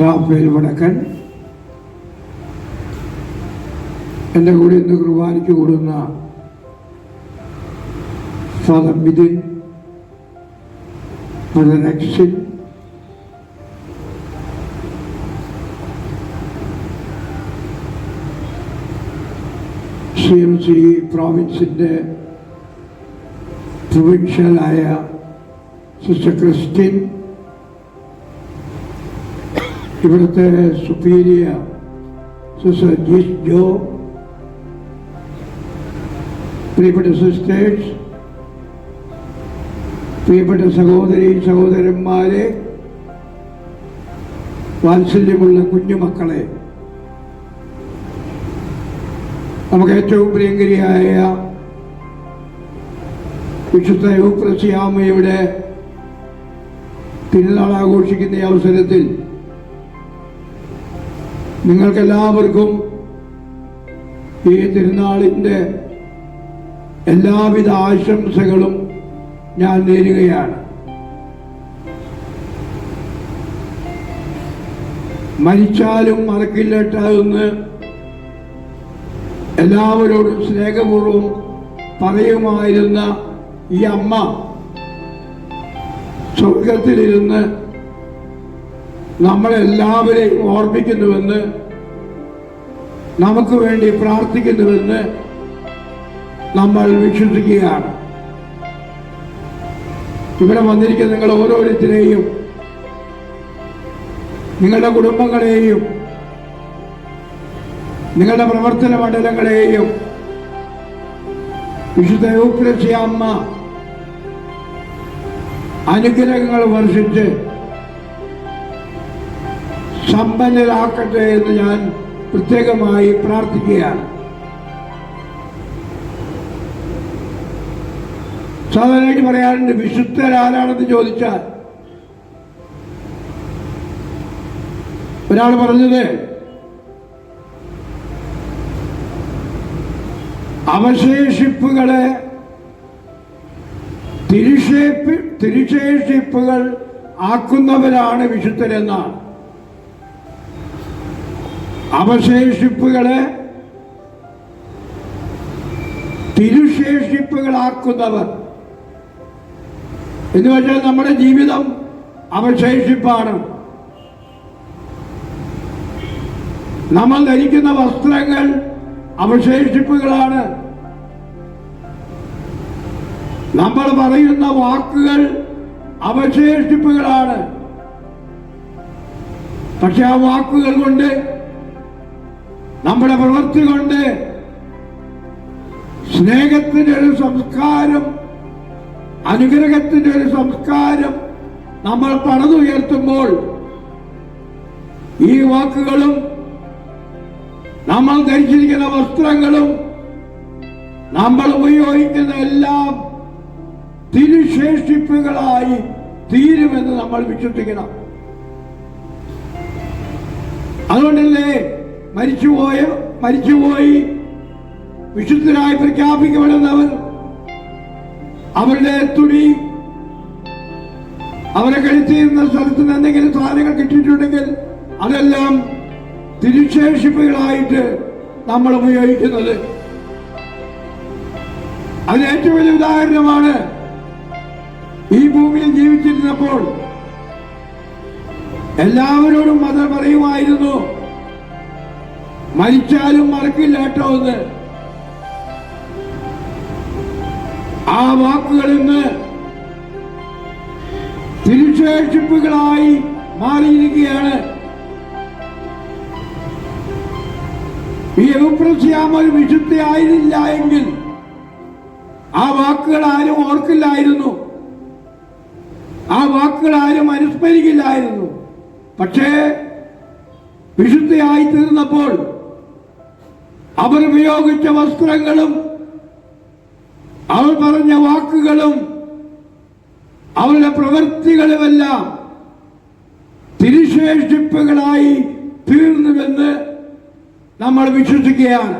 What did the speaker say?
Rafale വടക്കൻ എന്റെ കൂടെ ഇന്ന് കുർബാനയ്ക്ക് കൂടുന്ന father Mithun father Akshin C M C പ്രോവിൻസിന്റെ പ്രൊവിൻഷ്യലായ സിസ്റ്റർ ക്രിസ്ത്യൻ ഇവിടുത്തെ സുപ്പീരിയ സിസ്റ്റർ ജിസ് ജോ പ്രിയപ്പെട്ട സിസ്റ്റേഴ്സ് പ്രിയപ്പെട്ട സഹോദരി സഹോദരന്മാരെ വാത്സല്യമുള്ള കുഞ്ഞുമക്കളെ നമുക്ക് ഏറ്റവും പ്രിയങ്കരിയായ വിശുദ്ധ യൂപ്രസിയാമയുടെ തിരുനാൾ ആഘോഷിക്കുന്ന അവസരത്തിൽ നിങ്ങൾക്കെല്ലാവർക്കും ഈ തിരുനാളിന്റെ എല്ലാവിധ ആശംസകളും ഞാൻ നേരുകയാണ്. മരിച്ചാലും മറക്കില്ലട്ട എന്ന് എല്ലാവരോടും സ്നേഹപൂർവം പറയുമായിരുന്ന ഈ അമ്മ സ്വർഗത്തിലിരുന്ന് നമ്മളെല്ലാവരെയും ഓർമ്മിക്കുന്നുവെന്ന് നമുക്ക് വേണ്ടി പ്രാർത്ഥിക്കുന്നുവെന്ന് നമ്മൾ വിശ്വസിക്കുകയാണ്. ഇവിടെ വന്നിരിക്കുന്ന നിങ്ങൾ ഓരോരുത്തരെയും നിങ്ങളുടെ കുടുംബങ്ങളെയും നിങ്ങളുടെ പ്രവർത്തന മണ്ഡലങ്ങളെയും വിശുദ്ധ അമ്മ അനുഗ്രഹങ്ങൾ വർഷിച്ച് സമ്പന്നരാക്കട്ടെ എന്ന് ഞാൻ പ്രത്യേകമായി പ്രാർത്ഥിക്കുകയാണ്. സാധാരണയായിട്ട് പറയാറുണ്ട് വിശുദ്ധരാരാണെന്ന് ചോദിച്ചാൽ ഒരാൾ പറഞ്ഞത് അവശേഷിപ്പുകളെ തിരിശേപ്പി തിരിശേഷിപ്പുകൾ ആക്കുന്നവരാണ് വിശുദ്ധരെന്നാണ്. അവശേഷിപ്പുകളെ തിരുശേഷിപ്പുകളാക്കുന്നവർ. എന്ന് വെച്ചാൽ നമ്മുടെ ജീവിതം അവശേഷിപ്പാണ്. നമ്മൾ ധരിക്കുന്ന വസ്ത്രങ്ങൾ അവശേഷിപ്പുകളാണ്. നമ്മൾ പറയുന്ന വാക്കുകൾ അവശേഷിപ്പുകളാണ്. പക്ഷെ ആ വാക്കുകൾ കൊണ്ട് നമ്മുടെ പ്രവൃത്തി കൊണ്ട് സ്നേഹത്തിന്റെ ഒരു സംസ്കാരം അനുഗ്രഹത്തിന്റെ ഒരു സംസ്കാരം നമ്മൾ പണിതുയർത്തുമ്പോൾ ഈ വാക്കുകളും നമ്മൾ ധരിച്ചിരിക്കുന്ന വസ്ത്രങ്ങളും നമ്മൾ ഉപയോഗിക്കുന്ന എല്ലാം തിരുശേഷിപ്പുകളായി തീരുമെന്ന് നമ്മൾ വിശ്വസിക്കണം. അതുകൊണ്ടല്ലേ മരിച്ചുപോയ മരിച്ചുപോയി വിശുദ്ധരായി പ്രഖ്യാപിക്കപ്പെടുന്നവർ അവരുടെ തുണി അവരെ കഴിച്ചിരുന്ന സ്ഥലത്ത് നിന്ന് എന്തെങ്കിലും സാധനങ്ങൾ കിട്ടിയിട്ടുണ്ടെങ്കിൽ അതെല്ലാം തിരുശേഷിപ്പുകളായിട്ട് നമ്മൾ ഉപയോഗിക്കുന്നത്. അതിന് ഏറ്റവും വലിയ ഉദാഹരണമാണ് ഈ ഭൂമിയിൽ ജീവിച്ചിരുന്നപ്പോൾ എല്ലാവരോടും മതം പറയുമായിരുന്നു മരിച്ചാലും മറക്കില്ല കേട്ടോ എന്ന്. ആ വാക്കുകൾ ഇന്ന് തിരുശേഷിപ്പുകളായി മാറിയിരിക്കുകയാണ്. ഈ എവുപ്രസ്യാമ ഒരു വിശുദ്ധയായിരുന്നില്ല എങ്കിൽ ആ വാക്കുകൾ ആരും ഓർക്കില്ലായിരുന്നു. ആ വാക്കുകൾ ആരും അനുസ്മരിക്കില്ലായിരുന്നു. പക്ഷേ വിശുദ്ധയായി തീർന്നപ്പോൾ അവർ ഉപയോഗിച്ച വസ്ത്രങ്ങളും അവർ പറഞ്ഞ വാക്കുകളും അവരുടെ പ്രവൃത്തികളുമെല്ലാം തിരുശേഷിപ്പുകളായി തീർന്നുവെന്ന് നമ്മൾ വിശ്വസിക്കുകയാണ്.